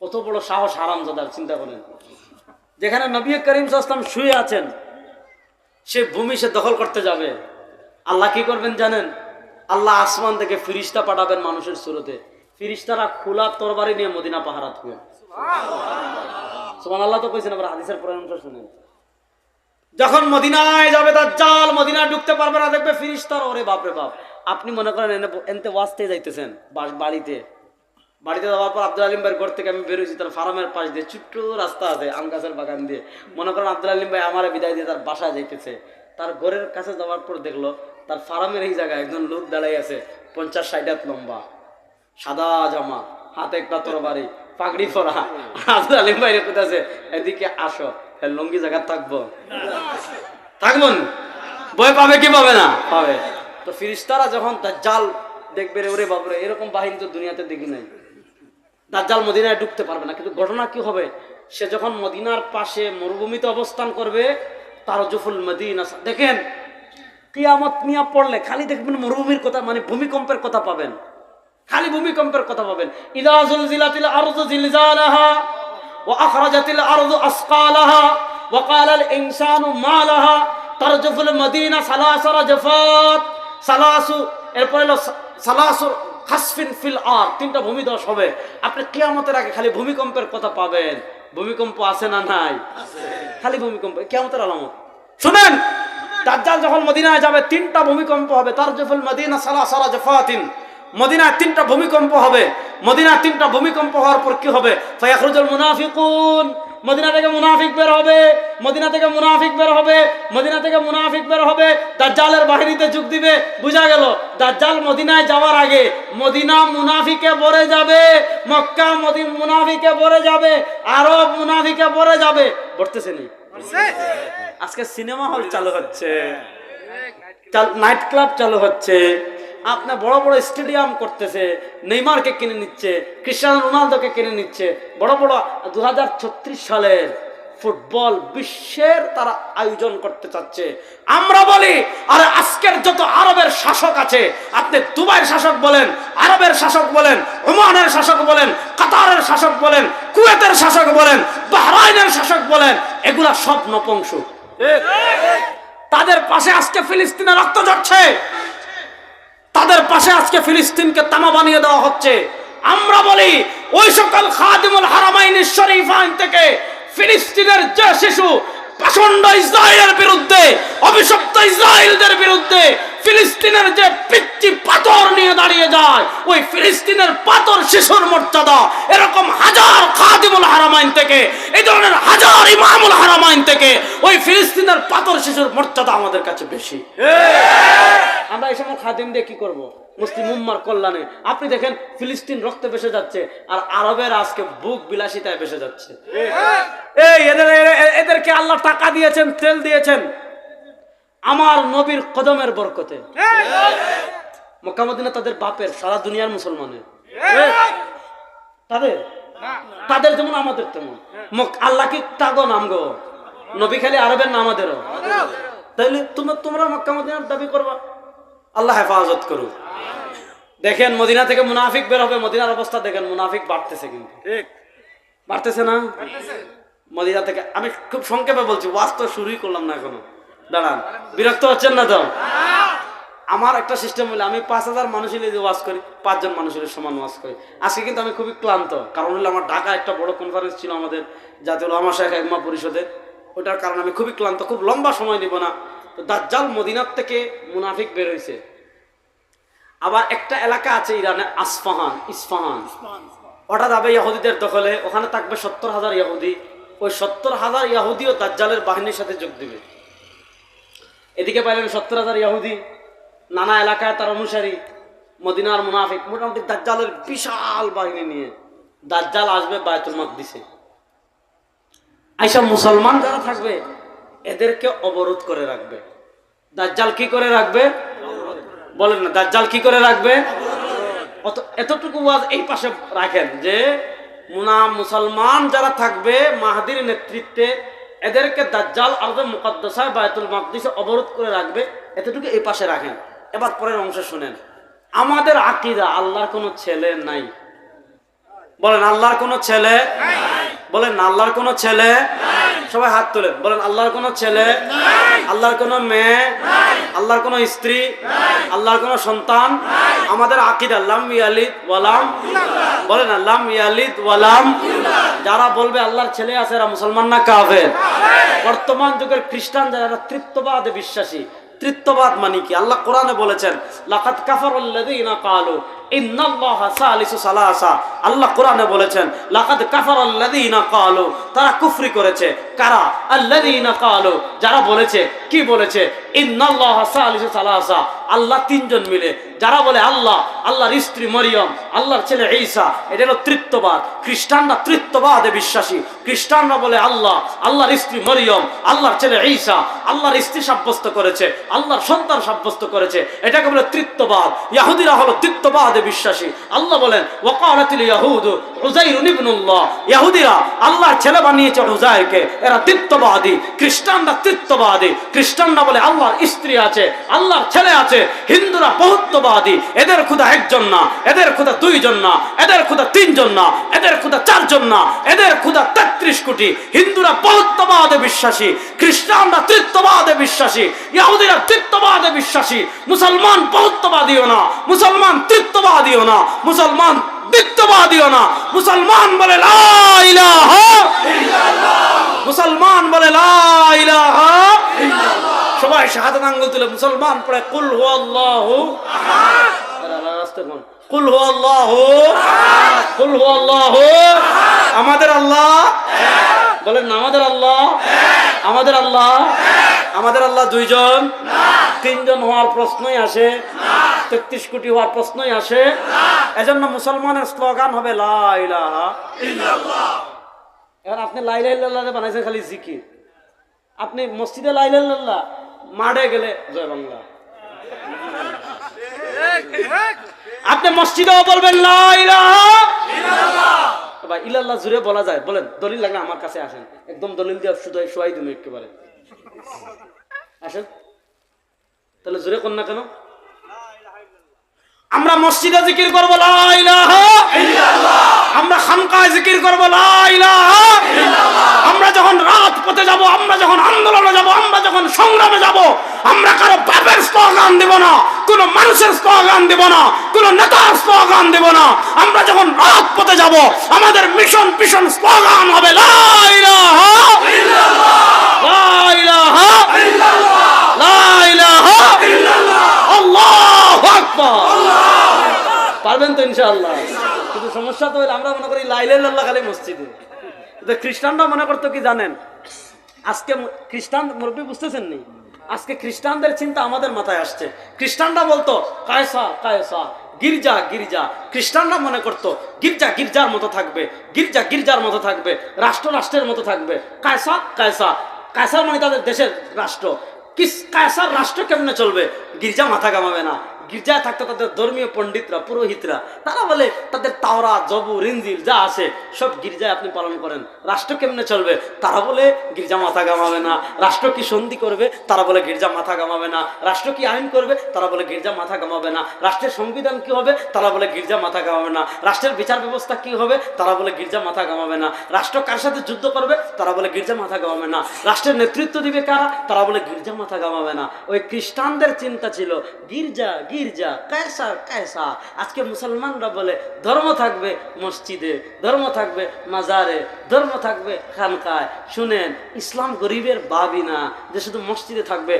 কত বড় সাহস হারাম জাদার, চিন্তা করেন। যেখানে নবী করিম সাল্লাম শুয়ে আছেন, সে ভূমি সে দখল করতে যাবে। আল্লাহ কি করবেন জানেন? আল্লাহ আসমান থেকে ফিরিস্তা পাঠাবেন মানুষের সুরতে। ফিরিস্তারা খোলা তরবারি নিয়ে মদিনা পাহারা থাকবেন সুমান আল্লাহ তো কইছেন, আবার হাদিসের পরামর্শ শুনেন। যখন মদিনায় যাবে তার জাল মদিনায় ঢুকতে পারবে না, দেখবে ফিরিস্তার, ওরে বাপরে বাপ। আপনি মনে করেন এনে এনতে ওয়াজতে যাইতেছেন বাড়িতে। বাড়িতে যাওয়ার পর আব্দুল আলিম ভাইয়ের ঘর থেকে আমি বেরোইছি তার ফার্মের পাশ দিয়ে, ছোট্ট রাস্তা আছে, আম গাছের বাগান দিয়ে। মনে করেন আব্দুল আলিম ভাই আমার বিদায় দিয়ে তার বাসায় যাইতেছে। তার ঘরের কাছে যাওয়ার পর দেখল, তার ফার্মের এই জায়গায় একজন লোক দাঁড়াই আছে, পঞ্চাশ ষাট হাত লম্বা। সাদা জামা, হাতে একটা তরবারি, পাগড়ি পরা। আব্দুল আলিম ভাই কোথাছে এদিকে আসো এ লঙ্গি জায়গা থাকব। থাকব? ভয় পাবে কি পাবে না? পাবে। তো ফিরিস্তারা যখন তার জাল দেখবে রে, ওরে বাবরে এরকম বাহিনী তো দুনিয়াতে দেখি নাই। দাজ্জাল মদিনায় ঢুকতে পারবে না। কিন্তু ঘটনা কি হবে? সে যখন মদিনার পাশে মরুভূমিতে অবস্থান করবে তার জফুল মদিনা দেখেন, কিয়ামত মিয়া পড়লে খালি দেখবেন মরুভূমির কথা মানে ভূমিকম্পের কথা পাবেন। খালি ভূমিকম্পের কথা পাবেন। ইদা জুলজিলাতিল আরদু জিলজালাহা আরদু আসকালাহা সালাসা খাসফিন ফিল আর, তিনটা হবে। আপনি কিয়ামতের আগে খালি ভূমিকম্পের কথা পাবেন। ভূমিকম্প আছে না নাই? খালি ভূমিকম্প। কিয়ামতের আলামত। শুনেন, দাজ্জাল যখন মদিনায় যাবে, তিনটা ভূমিকম্প হবে। তার জফুল মদিনা সালা সালা জফাতিন। মদিনায় তিনটা ভূমিকম্প হবে। মদিনায় তিনটা ভূমিকম্প হওয়ার পর কি হবে? ফায়াখরুজুল মুনাফিকুন। মদিনা থেকে মুনাফিক বের হবে মদিনা থেকে মুনাফিক বের হবে মদিনা থেকে মুনাফিক বের হবে দাজ্জালের বাহিনীতে যোগ দিবে। বুঝা গেল দাজ্জাল মদিনায় যাওয়ার আগে মদিনা মুনাফিকে ভরে যাবে মক্কা মুনাফিকে ভরে যাবে আরব মুনাফিকে ভরে যাবে। ভরতেছে নি? আজকে সিনেমা হল চালু হচ্ছে। নাইট ক্লাব চালু হচ্ছে। আপনার বড় বড় স্টেডিয়াম করতেছে নেইমারকে কিনে নিচ্ছে ক্রিস্টিয়ানো রোনালদোকে কিনে নিচ্ছে। বড় বড় দু সালের ফুটবল বিশ্বের তারা আয়োজন করতে চাচ্ছে। আমরা বলি আর আজকের যত আরবের শাসক আছে আপনি দুবাইয়ের শাসক বলেন আরবের শাসক বলেন ওমানের শাসক বলেন কাতারের শাসক বলেন কুয়েতের শাসক বলেন বাহরাইনের শাসক বলেন এগুলা সব নপংসু তাদের পাশে আজকে ফিলিস্তিনে রক্ত ঝরছে। তাদের পাশে আজকে ফিলিস্তিনকে তামা বানিয়ে দেওয়া হচ্ছে। আমরা বলি, ওই সকল খাদিমুল হারামাইন শরীফাইন থেকে ফিলিস্তিনের যে শিশু পাষণ্ড ইসরায়েলের বিরুদ্ধে, অভিশপ্ত ইসরায়েলদের বিরুদ্ধে ফিলিস্তিনের যে পিচ্ছি পাথর নিয়ে দাঁড়িয়ে যায়, ওই ফিলিস্তিনের পাথর শিশুর মর্যাদা, এরকম হাজার খাদিমুল হারামাইন থেকে, এই ধরনের হাজার ইমামুল হারামাইন থেকে, ওই ফিলিস্তিনের পাথর শিশুর মর্যাদা আমাদের কাছে বেশি। আমরা এই সময় খাদিম দিয়ে কি করব? মুসলিম উম্মার কল্যাণে। আপনি দেখেন, ফিলিস্তিন রক্তে বেসে যাচ্ছে, আর আরবের আজকে বুক বিলাসিতায় বেসে যাচ্ছে। এই, এদের এদেরকে আল্লাহ টাকা দিয়েছেন, তেল দিয়েছেন। আমার নবীর কদমের বরকতে। মক্কামদিনা তাদের বাপের, সারা দুনিয়ার মুসলমানের। তাদের? তাদের যেমন, আমাদের তেমন। আল্লাহ কি তাগো নাম গো? নবী খালি আরবের না আমাদেরও? তাইলে তোমরা তোমরা মক্কা মদিনার দাবি করবা। আল্লাহ হেফাজত করুক। দেখেন মদিনা থেকে মুনাফিক বের হবে মদিনার অবস্থা দেখেন মুনাফিক বাড়তেছে কিন্তু। বাড়তেছে না? মদিনা থেকে আমি খুব সংক্ষেপে বলছি ওয়াজ তো শুরুই করলাম না এখনও। দাঁড়ান বিরক্ত হচ্ছেন না তো? আমার একটা সিস্টেম হলো আমি পাঁচ হাজার মানুষ হলে যে ওয়াজ করি পাঁচজন মানুষ হলে সমান ওয়াজ করি। আজকে কিন্তু আমি খুবই ক্লান্ত কারণ হলো আমার ঢাকা একটা বড় কনফারেন্স ছিল আমাদের জাতীয় লামা শেখ একমা পরিষদে ওটার কারণে আমি খুবই ক্লান্ত খুব লম্বা সময় নিব না। তো দাজ্জাল মদিনার থেকে মুনাফিক বের হয়েছে আবার একটা এলাকা আছে ইরানে, আসফাহান, ইসফাহান। ওটা যাবে ইহুদিদের দখলে, ওখানে থাকবে সত্তর হাজার ইয়াহুদি। ওই সত্তর হাজার ইহুদিও দাজ্জালের বাহিনীর সাথে যোগ দিবে। এদিকে পাইলেন সত্তর হাজার ইয়াহুদি, নানা এলাকায় তার অনুসারী, মদিনার মুনাফিক, মোটামুটি দাজ্জালের বিশাল বাহিনী নিয়ে। দাজ্জাল আসবে বায়তুল মাকদিসে। আইসা মুসলমান যারা থাকবে এদেরকে অবরোধ করে রাখবে। দাজ্জাল কি করে রাখবে? বলেন না, দাজ্জাল কি করে রাখবে? এতটুকু ওয়াজ এই পাশে রাখেন যে মুনা মুসলমান যারা থাকবে, মাহাদির নেতৃত্বে, এদেরকে দাজ্জাল আরবে মুকদ্দাসায় বায়তুল মাকদিসে অবরোধ করে রাখবে, এতটুকু এই পাশে রাখেন। এবার পরের অংশ শুনেন। আমাদের আকিদা, আল্লাহর কোনো ছেলে নাই। বলেন, আল্লাহর কোনো ছেলে? বলেন, আল্লাহর কোনো ছেলে? সবাই হাত তোলেন। বলেন আল্লাহর কোনো ছেলে আল্লাহর কোনো মেয়ে আল্লাহর কোনো স্ত্রী আল্লাহর কোনো সন্তান আমাদের আকিদ আল্লাহ ইয়ালিদ ওয়ালাম বলেন আল্লাহ ইয়ালিদ ওয়ালাম যারা বলবে আল্লাহর ছেলে আছে এরা মুসলমান না কাফের? বর্তমান যুগের খ্রিস্টান যারা তৃত্ববাদে বিশ্বাসী। তৃত্ববাদ মানে কি? আল্লাহ কোরআনে বলেছেন লাকাত কাফারাল্লাযীনা ক্বালু ইন্নাল্লাহা সালিসু সালাসা তিনজন মিলে, যারা বলে আল্লাহ, আল্লাহর স্ত্রী মরিয়ম, আল্লাহর ছেলে ঈসা, এটা হলো তৃত্ববাদ। খ্রিস্টানরা তৃত্ববাদে বিশ্বাসী। খ্রিস্টানরা বলে আল্লাহ, আল্লাহর স্ত্রী মরিয়ম, আল্লাহর ছেলে ঈসা, আল্লাহর স্ত্রী সাব্যস্ত করেছে, আল্লাহর সন্তান সাব্যস্ত করেছে। এটাকে বলে তৃত্ববাদ। ইয়াহুদিরা হলো তৃত্ববাদে। বিশ্বাসী। আল্লাহ বলেন, ওয়াকালাতিল ইয়াহুদ উজাইর ইবনুল্লাহ। ইয়াহুদিরা আল্লাহর ছেলে বানিয়েছে উজাইরকে এরা তৃত্ববাদী খ্রিস্টানরা তৃত্ববাদী খ্রিস্টানরা বলে, আল্লাহর স্ত্রী আছে, আল্লাহর ছেলে আছে। হিন্দুরা বহুত্ববাদী। এদের খুদা একজন না, এদের খুদা দুইজন না, এদের খুদা তিনজন না, এদের খুদা চারজন না, এদের খুদা তেত্রিশ কোটি। হিন্দুরা বহুত্ববাদে বিশ্বাসী, খ্রিস্টানরা তৃত্ববাদে বিশ্বাসী ইহুদিরা তৃত্ববাদে বিশ্বাসী। মুসলমান বহুত্ববাদীও না, মুসলমান তৃত্ববাদীও না। মুসলমান দ্বিত্ববাদীও না। মুসলমান বলে মুসলমান বলে সবাই শাহাদাত আঙ্গুল তুলে, মুসলমান পড়ে, কুল হু আল্লাহু কুল হু আল্লাহু কুল হু আল্লাহু আমাদের আল্লাহ বলেন না, আমাদের আল্লাহ আমাদের আল্লাহ আমাদের আল্লাহ দুইজন। তিনজন হওয়ার প্রশ্নই আসে। তেত্রিশ কোটি হওয়ার প্রশ্নই আসে। এজন্য মুসলমানের স্লোগান হবে এবার আপনি লাইলাহ বানাইছেন খালি জিকির। আপনি মসজিদে লাইলাল্লাহ মাঠে গেলে জয় বাংলা। আপনি মসজিদেও বলবেন ইলাল্লাহ জুড়ে বলা যায়। বলেন, দলিল লাগলে আমার কাছে আসেন। একদম দলিল দিয়ে শুধু শোয়াই দিন একেবারে। আসেন। তাহলে জুড়ে না কেন? আমরা মসজিদে জিকির করব আমরা খানকায় জিকির করব আমরা যখন রাত পথে যাব, আমরা যখন আন্দোলনে যাব, আমরা যখন সংগ্রামে যাব, আমরা কারও বাপের স্লোগান দেব না, কোন মানুষের স্লোগান দেব না, কোন নেতার স্লোগান দেব না। আমরা যখন রাত পথে যাব, আমাদের মিশন পিশন স্লোগান হবে লা ইলাহা লা ইলাহা লা ইলাহা আল্লাহু আকবার। পারবেন তো ইনশাআল্লাহ। কিন্তু সমস্যা তো হইলে আমরা মনে করি লাইলাল্লাহ খালি মসজিদে। খ্রিস্টানরা মনে করতো কি জানেন? আজকে খ্রিস্টান মুরব্বী বুঝতেছেন নি আজকে খ্রিস্টানদের চিন্তা আমাদের মাথায় আসছে। খ্রিস্টানরা বলতো, কায়সা কায়সা, গির্জা গির্জা। খ্রিস্টানরা মনে করতো, গির্জা, গির্জার মতো থাকবে, গির্জা, গির্জার মতো থাকবে, রাষ্ট্র, রাষ্ট্রের মতো থাকবে। কায়সা কায়সা, কায়সার মানে তাদের দেশের রাষ্ট্র। কিস কায়সার রাষ্ট্র কেমনে চলবে? গির্জা মাথা কামাবে না। গির্জায় থাকতো তাদের ধর্মীয় পণ্ডিতরা, পুরোহিতরা। তারা বলে, তাদের তাওরা জবু রিঞ্জিল যা আছে, সব গির্জায় আপনি পালন করেন। রাষ্ট্র কেমনে চলবে? তারা বলে, গির্জা মাথা গামাবে না। রাষ্ট্র কি সন্ধি করবে? তারা বলে, গির্জা মাথা গামাবে না। রাষ্ট্র কি আইন করবে? তারা বলে, গির্জা মাথা গামাবে না। রাষ্ট্রের সংবিধান কি হবে? তারা বলে, গির্জা মাথা গামাবে না। রাষ্ট্রের বিচার ব্যবস্থা কি হবে? তারা বলে, গির্জা মাথা গামাবে না। রাষ্ট্র কার সাথে যুদ্ধ করবে? তারা বলে, গির্জা মাথা গামাবে না। রাষ্ট্রের নেতৃত্ব দিবে কারা? তারা বলে, গির্জা মাথা গামাবে না। ওই খ্রিস্টানদের চিন্তা ছিল গির্জা গির্জা কায়সা কায়সা। আজকে মুসলমানরা বলে, ধর্ম থাকবে মসজিদে, ধর্ম থাকবে মাজারে, ধর্ম থাকবে খানকায়। শুনেন, ইসলাম গরিবের বাবি না, যে শুধু মসজিদে থাকবে।